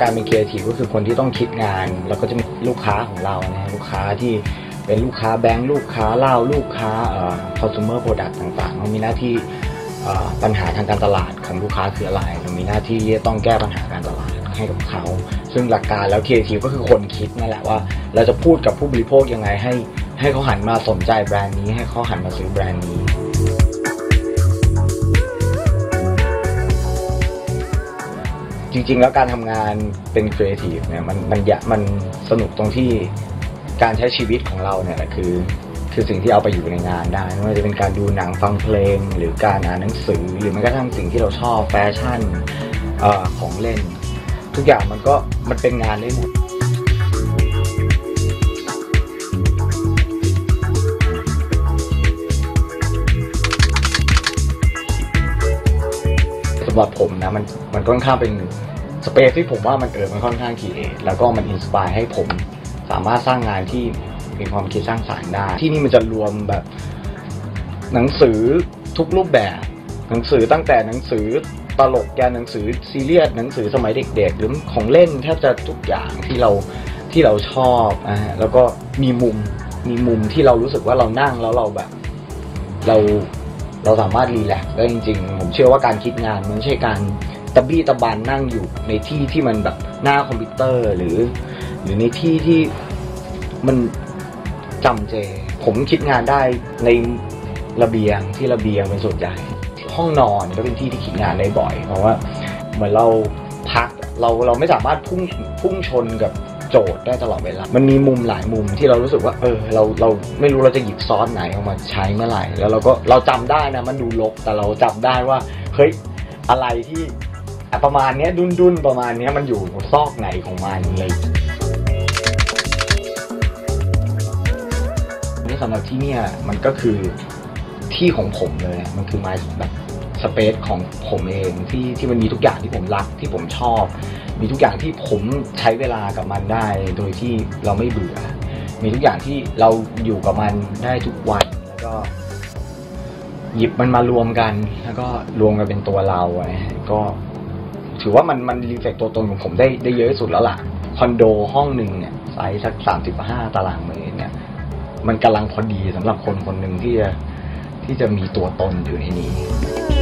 การเป็นครีเอทีฟก็คือคนที่ต้องคิดงานแล้วก็จะมีลูกค้าของเรานะลูกค้าที่เป็นลูกค้าแบงก์ลูกค้าเหล้าลูกค้าเอ่อ consumer product ต่างๆเรามีหน้าที่เอ่อปัญหาทางการตลาดของลูกค้าคืออะไรเรามีหน้าที่ที่ต้องแก้ปัญหาการตลาดให้กับเขา ซึ่งหลักการแล้วครีเอทีฟก็คือคนคิดนั่นแหละว่า เราจะพูดกับผู้บริโภคยังไงให้ให้เขาหันมาสนใจแบรนด์นี้ให้เขาหันมาซื้อแบรนด์นี้ จริง ๆ แล้วการทำงานเป็นครีเอทีฟเนี่ยมันมันยะมันสนุกตรงที่การใช้ชีวิตของเราเนี่ยแหละคือ คือสิ่งที่เอาไปอยู่ในงานได้ไม่ว่าจะเป็นการดูหนังฟังเพลง หรือการอ่านหนังสือ หรือแม้กระทั่งสิ่งที่เราชอบแฟชั่นเอ่อของเล่น ทุกอย่างมันก็มันเป็นงานได้หมด สำหรับผมนะมันมันค่อนข้างเป็นสเปซที่ผมว่ามันเออมันค่อนข้างคีเอทแล้วก็มันอินสปายให้ผม สามารถสร้างงานที่มีความคิดสร้างสรรค์ได้ ที่นี่มันจะรวมแบบ หนังสือทุกรูปแบบ หนังสือตั้งแต่หนังสือตลกแกนหนังสือซีเรียสหนังสือสมัยเด็ก ๆ หรือของเล่นแทบจะทุกอย่างที่เราที่เราชอบนะฮะแล้วก็มีมุมมีมุมที่เรารู้สึกว่าเรานั่งแล้วเราแบบ เรา เราสามารถรีแลกซ์ได้จริงๆ ผมเชื่อว่าการคิดงานมันไม่ใช่การตะบี้ตะบันนั่งอยู่ในที่ที่มันแบบหน้าคอมพิวเตอร์หรือ หรือในที่ที่มันจำเจ ผมคิดงานได้ในระเบียงที่ระเบียงเป็นส่วนใหญ่ห้องนอนก็เป็นที่ที่คิดงานได้บ่อย เพราะว่าเหมือนเราพักเราเราไม่สามารถพุ่งพุ่งชนกับ โจทย์ได้ตลอดเวลา มันมีมุมหลายมุมที่เรารู้สึกว่า เออ เราเราไม่รู้เราจะหยิบซอสไหนออกมาใช้เมื่อไหร่ แล้วเราก็เราจำได้นะ มันดูลกแต่เราจำได้ว่าเฮ้ยอะไรที่ประมาณนี้ดุนดุนประมาณนี้มันอยู่ซอกไหนของมันเลยนี่สำหรับที่เนี่ยมันก็คือที่ของผมเลย มันคือไม้แบบ สเปซของผมเองที่ที่มันมีทุกอย่างที่ผมรักที่ผมชอบ มีทุกอย่างที่ผมใช้เวลากับมันได้ โดยที่เราไม่เบื่อ มีทุกอย่างที่เราอยู่กับมันได้ทุกวันแล้วก็หยิบมันมารวมกัน แล้วก็รวมกันเป็นตัวเราอะนะฮะก็ถือว่ามันมันรีเฟกตัวตนของผมได้ได้เยอะที่สุดแล้วล่ะคอนโดห้องหนึ่งเนี่ยไซส์สักสามสิบห้าตารางเมตรเนี่ย มันกำลังพอดีสำหรับคนคนหนึ่งที่จะที่จะมีตัวตนอยู่ในนี้